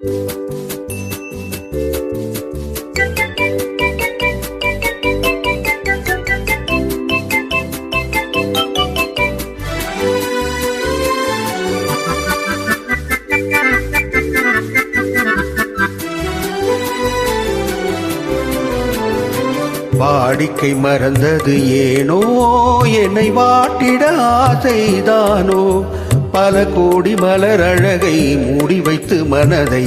வாடிக்கை மறந்தது ஏனோ என்னை வாட்டிட ஆசைதானோ பல கோடி மலர் அழகை மூடி வைத்து மனதை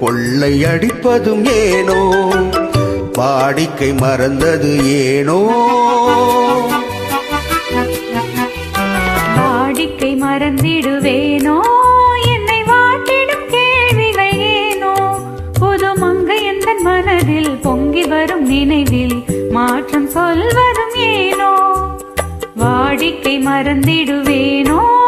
கொள்ளை அடிப்பதும் ஏனோ? வாடிக்கை மறந்தது ஏனோ? வாடிக்கை மறந்திடுவேனோ? என்னை வாட்டிடும் கேள்விகள் ஏனோ? புது மங்கை எந்த மனதில் பொங்கி வரும் நினைவில் மாற்றம் சொல்வதும் ஏனோ? வாடிக்கை மறந்திடுவேனோ?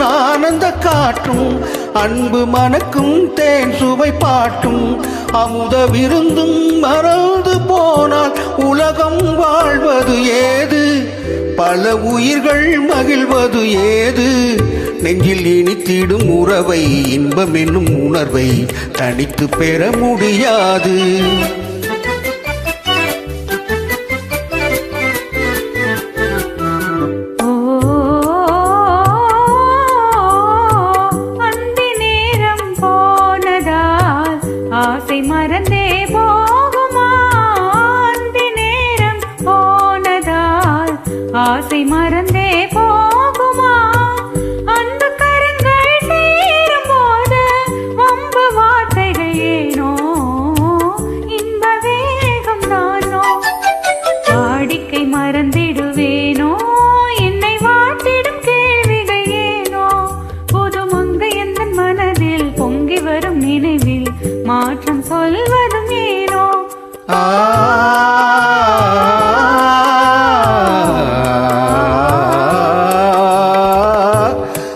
ஆனந்த காற்றும் அன்பு மணக்கும் தேன் சுவை பாட்டும் அமுத விருந்தும் மறந்து போனால் உலகம் வாழ்வது ஏது? பல உயிர்கள் மகிழ்வது ஏது? நெஞ்சில் இனித்திடும் உறவை இன்பம் என்னும் உணர்வை தனித்து பெற முடியாது. ஆசை மறந்தே போகுமா? அந்தி நேரம் போனதால் ஆசை மறந்தே போகுமா? அன்பு கரங்கள் சேரும் போது வம்பு வார்த்தைகள் ஏனோ? இன்ப வேகம் நானோ வாடிக்கை மறந்திடுவேனோ? என்னை வாட்டிடும் கேள்விகள் ஏனோ? புது மங்கை எந்த மனதில் பொங்கி வரும் நினைவில் மாற்றம் சொல்வதும் ஏனோ?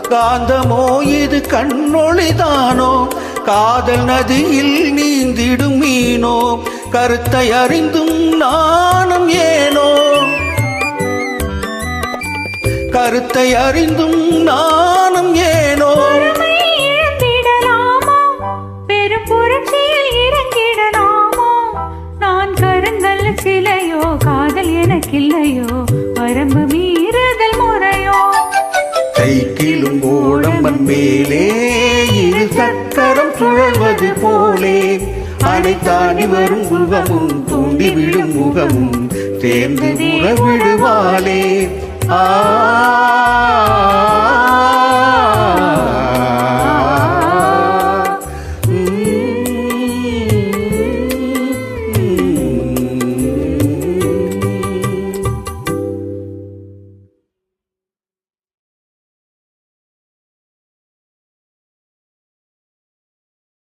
காந்தமோ இது கண்ணொழிதானோ காதல் நதியில் நீந்திடும் மீனோ? கருத்தை அறிந்தும் நானும் ஏனோ? கருத்தை அறிந்தும் நானும் ஏ கருங்கல் சிலையோ காதல் எனக்கில்லையோ வரம்பு மீறுதல் முறையோ. சைக்கிளும் ஓடம்பன் மேலே இரு சக்கரம் சுழல்வது போலே. அனைத்தாடி வரும் முகமும் தூண்டி விடும் முகமும் சேர்ந்து விடுவாளே ஆ